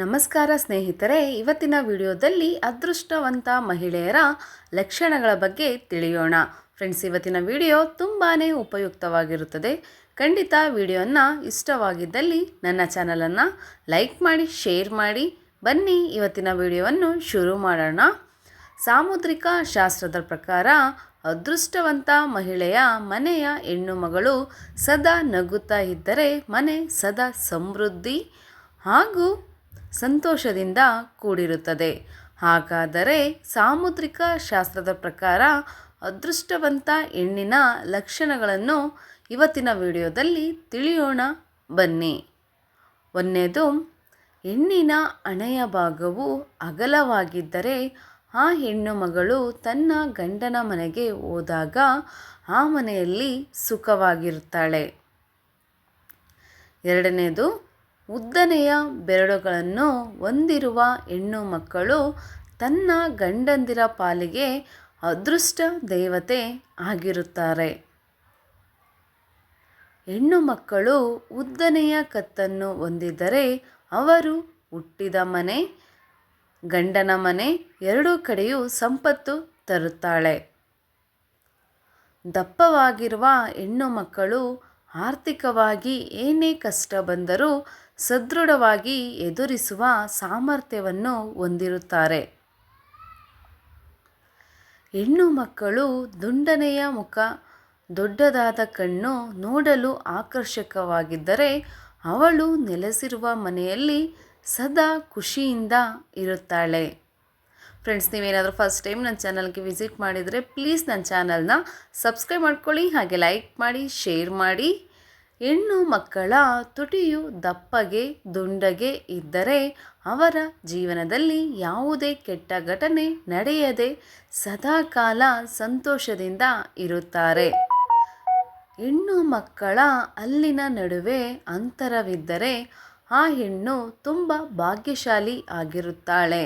ನಮಸ್ಕಾರ ಸ್ನೇಹಿತರೆ, ಇವತ್ತಿನ ವಿಡಿಯೋದಲ್ಲಿ ಅದೃಷ್ಟವಂತ ಮಹಿಳೆಯರ ಲಕ್ಷಣಗಳ ಬಗ್ಗೆ ತಿಳಿಯೋಣ. ಫ್ರೆಂಡ್ಸ್, ಇವತ್ತಿನ ವಿಡಿಯೋ ತುಂಬಾ ಉಪಯುಕ್ತವಾಗಿರುತ್ತದೆ. ಖಂಡಿತ ವಿಡಿಯೋನ ಇಷ್ಟವಾಗಿದ್ದಲ್ಲಿ ನನ್ನ ಚಾನಲನ್ನು ಲೈಕ್ ಮಾಡಿ, ಶೇರ್ ಮಾಡಿ, ಬನ್ನಿ ಇವತ್ತಿನ ವಿಡಿಯೋವನ್ನು ಶುರು ಮಾಡೋಣ. ಸಾಮುದ್ರಿಕ ಶಾಸ್ತ್ರದ ಪ್ರಕಾರ, ಅದೃಷ್ಟವಂತ ಮಹಿಳೆಯ ಮನೆಯ ಹೆಣ್ಣು ಮಗಳು ಸದಾ ನಗುತ್ತಾ ಇದ್ದರೆ ಮನೆ ಸದಾ ಸಮೃದ್ಧಿ ಹಾಗೂ ಸಂತೋಷದಿಂದ ಕೂಡಿರುತ್ತದೆ. ಹಾಗಾದರೆ ಸಾಮುದ್ರಿಕ ಶಾಸ್ತ್ರದ ಪ್ರಕಾರ ಅದೃಷ್ಟವಂತ ಹೆಣ್ಣಿನ ಲಕ್ಷಣಗಳನ್ನು ಇವತ್ತಿನ ವಿಡಿಯೋದಲ್ಲಿ ತಿಳಿಯೋಣ. ಬನ್ನಿ. ಒಂದನೇದು, ಹೆಣ್ಣಿನ ಹಣೆಯ ಭಾಗವು ಅಗಲವಾಗಿದ್ದರೆ ಆ ಹೆಣ್ಣು ಮಗಳು ತನ್ನ ಗಂಡನ ಮನೆಗೆ ಹೋದಾಗ ಆ ಮನೆಯಲ್ಲಿ ಸುಖವಾಗಿರುತ್ತಾಳೆ. ಎರಡನೇದು ಉದ್ದನೆಯ ಬೆರಳುಗಳನ್ನು ಹೊಂದಿರುವ ಹೆಣ್ಣು ಮಕ್ಕಳು ತನ್ನ ಗಂಡಂದಿರ ಪಾಲಿಗೆ ಅದೃಷ್ಟ ದೇವತೆ ಆಗಿರುತ್ತಾರೆ. ಹೆಣ್ಣು ಮಕ್ಕಳು ಉದ್ದನೆಯ ಕತ್ತನ್ನು ಹೊಂದಿದ್ದರೆ ಅವರು ಹುಟ್ಟಿದ ಮನೆ, ಗಂಡನ ಮನೆ ಎರಡೂ ಕಡೆಯೂ ಸಂಪತ್ತು ತರುತ್ತಾಳೆ. ದಪ್ಪವಾಗಿರುವ ಹೆಣ್ಣು ಮಕ್ಕಳು ಆರ್ಥಿಕವಾಗಿ ಏನೇ ಕಷ್ಟ ಬಂದರೂ ಸದೃಢವಾಗಿ ಎದುರಿಸುವ ಸಾಮರ್ಥ್ಯವನ್ನು ಹೊಂದಿರುತ್ತಾರೆ. ಹೆಣ್ಣು ಮಕ್ಕಳು ದುಂಡನೆಯ ಮುಖ, ದೊಡ್ಡದಾದ ಕಣ್ಣು ನೋಡಲು ಆಕರ್ಷಕವಾಗಿದ್ದರೆ ಅವಳು ನೆಲೆಸಿರುವ ಮನೆಯಲ್ಲಿ ಸದಾ ಖುಷಿಯಿಂದ ಇರುತ್ತಾಳೆ. ಫ್ರೆಂಡ್ಸ್ ನೀವೇನಾದರೂ ಫಸ್ಟ್ ಟೈಮ್ ನನ್ನ ಚಾನಲ್ಗೆ ವಿಸಿಟ್ ಮಾಡಿದರೆ ಪ್ಲೀಸ್ ನನ್ನ ಚಾನಲ್ನ ಸಬ್ಸ್ಕ್ರೈಬ್ ಮಾಡ್ಕೊಳ್ಳಿ, ಹಾಗೆ ಲೈಕ್ ಮಾಡಿ ಶೇರ್ ಮಾಡಿ. ಹೆಣ್ಣು ಮಕ್ಕಳ ತುಟಿಯು ದಪ್ಪಗೆ ದುಂಡಗೆ ಇದ್ದರೆ ಅವರ ಜೀವನದಲ್ಲಿ ಯಾವುದೇ ಕೆಟ್ಟ ಘಟನೆ ನಡೆಯದೆ ಸದಾಕಾಲ ಸಂತೋಷದಿಂದ ಇರುತ್ತಾರೆ. ಹೆಣ್ಣು ಮಕ್ಕಳ ಅಲ್ಲಿನ ನಡುವೆ ಅಂತರವಿದ್ದರೆ ಆ ಹೆಣ್ಣು ತುಂಬ ಭಾಗ್ಯಶಾಲಿ ಆಗಿರುತ್ತಾಳೆ.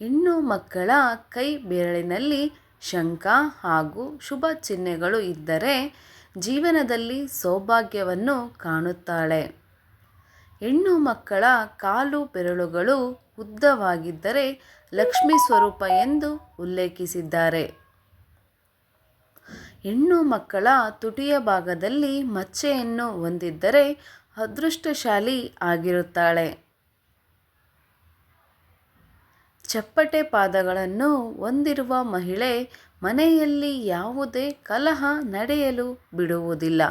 ಹೆಣ್ಣು ಮಕ್ಕಳ ಕೈ ಬೆರಳಿನಲ್ಲಿ ಶಂಖ ಹಾಗೂ ಶುಭ ಚಿಹ್ನೆಗಳು ಇದ್ದರೆ ಜೀವನದಲ್ಲಿ ಸೌಭಾಗ್ಯವನ್ನು ಕಾಣುತ್ತಾಳೆ. ಹೆಣ್ಣು ಮಕ್ಕಳ ಕಾಲು ಬೆರಳುಗಳು ಉದ್ದವಾಗಿದ್ದರೆ ಲಕ್ಷ್ಮಿ ಸ್ವರೂಪ ಎಂದು ಉಲ್ಲೇಖಿಸಿದ್ದಾರೆ. ಹೆಣ್ಣು ಮಕ್ಕಳ ತುಟಿಯ ಭಾಗದಲ್ಲಿ ಮಚ್ಚೆಯನ್ನು ಹೊಂದಿದ್ದರೆ ಅದೃಷ್ಟಶಾಲಿ ಆಗಿರುತ್ತಾಳೆ. ಚಪ್ಪಟೆ ಪಾದಗಳನ್ನು ಹೊಂದಿರುವ ಮಹಿಳೆ ಮನೆಯಲ್ಲಿ ಯಾವುದೇ ಕಲಹ ನಡೆಯಲು ಬಿಡುವುದಿಲ್ಲ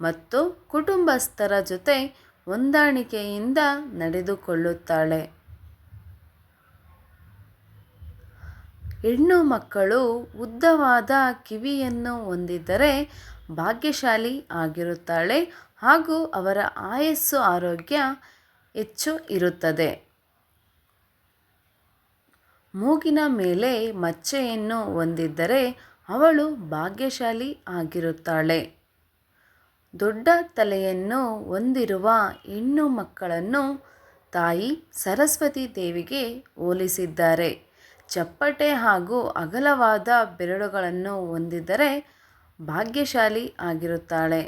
ಮತ್ತು ಕುಟುಂಬಸ್ಥರ ಜೊತೆ ಹೊಂದಾಣಿಕೆಯಿಂದ ನಡೆದುಕೊಳ್ಳುತ್ತಾಳೆ. ಹೆಣ್ಣು ಮಕ್ಕಳು ಉದ್ದವಾದ ಕಿವಿಯನ್ನು ಹೊಂದಿದ್ದರೆ ಭಾಗ್ಯಶಾಲಿ ಆಗಿರುತ್ತಾಳೆ ಹಾಗೂ ಅವರ ಆಯಸ್ಸು ಆರೋಗ್ಯ ಹೆಚ್ಚು ಇರುತ್ತದೆ. ಮೂಗಿನ ಮೇಲೆ ಮಚ್ಚೆಯನ್ನು ಹೊಂದಿದ್ದರೆ ಅವಳು ಭಾಗ್ಯಶಾಲಿ ಆಗಿರುತ್ತಾಳೆ. ದೊಡ್ಡ ತಲೆಯನ್ನು ಹೊಂದಿರುವ ಹೆಣ್ಣು ಮಕ್ಕಳನ್ನು ತಾಯಿ ಸರಸ್ವತಿ ದೇವಿಗೆ ಹೋಲಿಸಿದ್ದಾರೆ. ಚಪ್ಪಟೆ ಹಾಗೂ ಅಗಲವಾದ ಬೆರಳುಗಳನ್ನು ಹೊಂದಿದ್ದರೆ ಭಾಗ್ಯಶಾಲಿ ಆಗಿರುತ್ತಾಳೆ.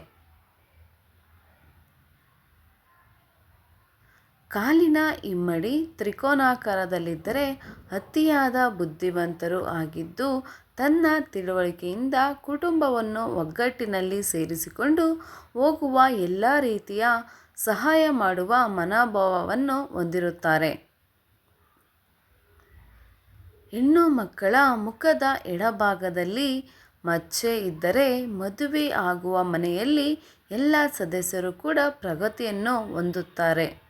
ಕಾಲಿನ ಇಮ್ಮಡಿ ತ್ರಿಕೋನಾಕಾರದಲ್ಲಿದ್ದರೆ ಅತಿಯಾದ ಬುದ್ಧಿವಂತರು ಆಗಿದ್ದು, ತನ್ನ ತಿಳುವಳಿಕೆಯಿಂದ ಕುಟುಂಬವನ್ನು ಒಗ್ಗಟ್ಟಿನಲ್ಲಿ ಸೇರಿಸಿಕೊಂಡು ಹೋಗುವ ಎಲ್ಲ ರೀತಿಯ ಸಹಾಯ ಮಾಡುವ ಮನೋಭಾವವನ್ನು ಹೊಂದಿರುತ್ತಾರೆ. ಹೆಣ್ಣು ಮಕ್ಕಳ ಮುಖದ ಎಡಭಾಗದಲ್ಲಿ ಮಚ್ಚೆ ಇದ್ದರೆ ಮದುವೆ ಆಗುವ ಮನೆಯಲ್ಲಿ ಎಲ್ಲ ಸದಸ್ಯರು ಕೂಡ ಪ್ರಗತಿಯನ್ನು ಹೊಂದುತ್ತಾರೆ.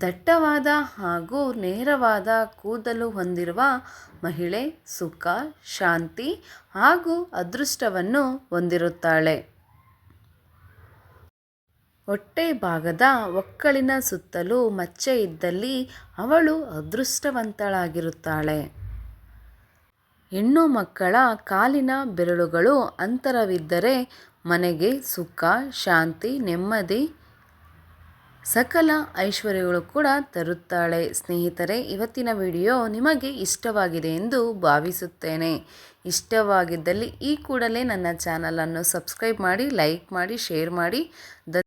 ದಟ್ಟವಾದ ಹಾಗೂ ನೇರವಾದ ಕೂದಲು ಹೊಂದಿರುವ ಮಹಿಳೆ ಸುಖ, ಶಾಂತಿ ಹಾಗೂ ಅದೃಷ್ಟವನ್ನು ಹೊಂದಿರುತ್ತಾಳೆ. ಹೊಟ್ಟೆ ಭಾಗದ ಒಕ್ಕಳಿನ ಸುತ್ತಲೂ ಮಚ್ಚೆ ಇದ್ದಲ್ಲಿ ಅವಳು ಅದೃಷ್ಟವಂತಳಾಗಿರುತ್ತಾಳೆ. ಹೆಣ್ಣು ಮಕ್ಕಳ ಕಾಲಿನ ಬೆರಳುಗಳು ಅಂತರವಿದ್ದರೆ ಮನೆಗೆ ಸುಖ, ಶಾಂತಿ, ನೆಮ್ಮದಿ ಸಕಲ ಐಶ್ವರ್ಯಗಳು ಕೂಡ ತರುತ್ತಾಳೆ. ಸ್ನೇಹಿತರೆ, ಇವತ್ತಿನ ವಿಡಿಯೋ ನಿಮಗೆ ಇಷ್ಟವಾಗಿದೆ ಎಂದು ಭಾವಿಸುತ್ತೇನೆ. ಇಷ್ಟವಾಗಿದ್ದಲ್ಲಿ ಈ ಕೂಡಲೇ ನನ್ನ ಚಾನಲನ್ನು ಸಬ್ಸ್ಕ್ರೈಬ್ ಮಾಡಿ, ಲೈಕ್ ಮಾಡಿ, ಶೇರ್ ಮಾಡಿ.